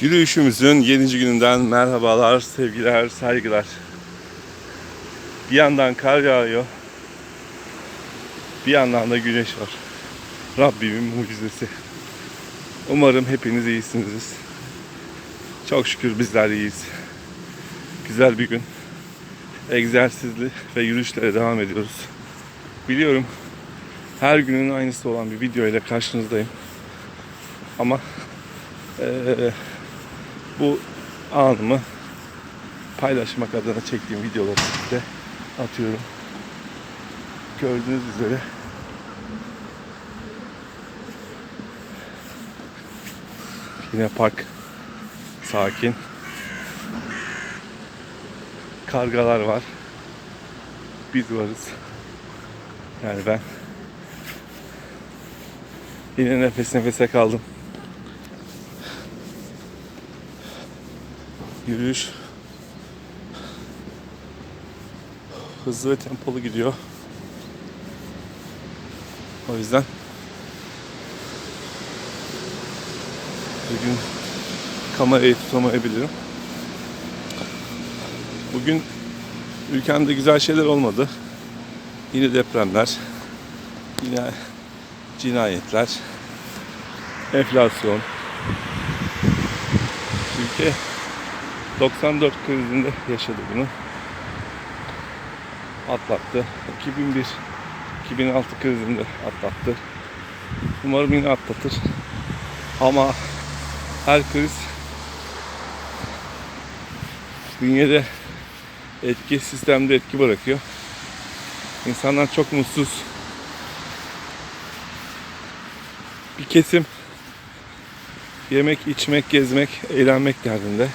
Yürüyüşümüzün 7. gününden merhabalar, sevgiler, saygılar. Bir yandan kar yağıyor. Bir yandan da güneş var. Rabbimin mucizesi. Umarım hepiniz iyisinizdir. Çok şükür bizler iyiyiz. Güzel bir gün. Egzersizli ve yürüyüşlere devam ediyoruz. Biliyorum her günün aynısı olan bir video ile karşınızdayım. Ama eee, bu anımı paylaşmak adına çektiğim videoları size atıyorum. Gördüğünüz üzere yine park sakin. Kargalar var. Biz varız. Yani ben yine nefes nefese kaldım. Yürüyüş hızlı ve tempolu gidiyor. O yüzden bugün kamerayı tutamayabilirim. Bugün ülkemde güzel şeyler olmadı. Yine depremler, yine cinayetler, enflasyon. Ülke 94 krizinde yaşadı bunu. Atlattı. 2001 2006 krizinde atlattı. Umarım yine atlatır. Ama her kriz bünyede etki sistemde etki bırakıyor. İnsanlar çok mutsuz. Bir kesim yemek, içmek, gezmek, eğlenmek derdinde.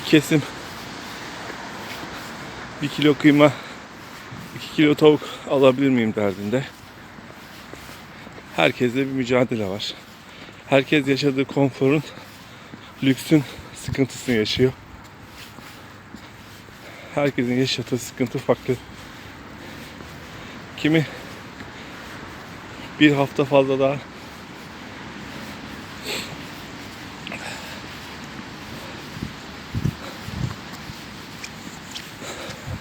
Bir kesim bir kilo kıyma, iki kilo tavuk alabilir miyim derdinde. Herkeste bir mücadele var. Herkes yaşadığı konforun, lüksün sıkıntısını yaşıyor. Herkesin yaşadığı sıkıntı farklı. Kimi bir hafta fazla daha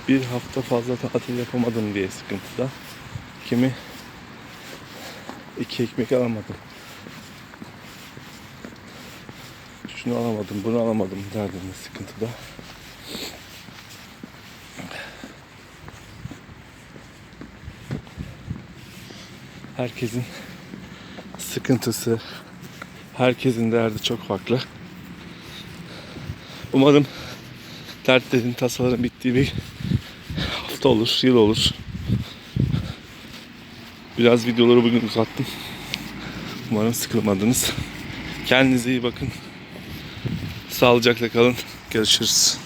bir hafta fazla tatil yapamadım diye sıkıntıda. Kimi iki ekmek alamadım. Şunu alamadım, bunu alamadım derdinde sıkıntıda. Herkesin sıkıntısı, herkesin derdi çok farklı. Umarım dertlerin, tasaların bittiği bir hafta olur, yıl olur. Biraz videoları bugün uzattım. Umarım sıkılmadınız. Kendinize iyi bakın. Sağlıcakla kalın. Görüşürüz.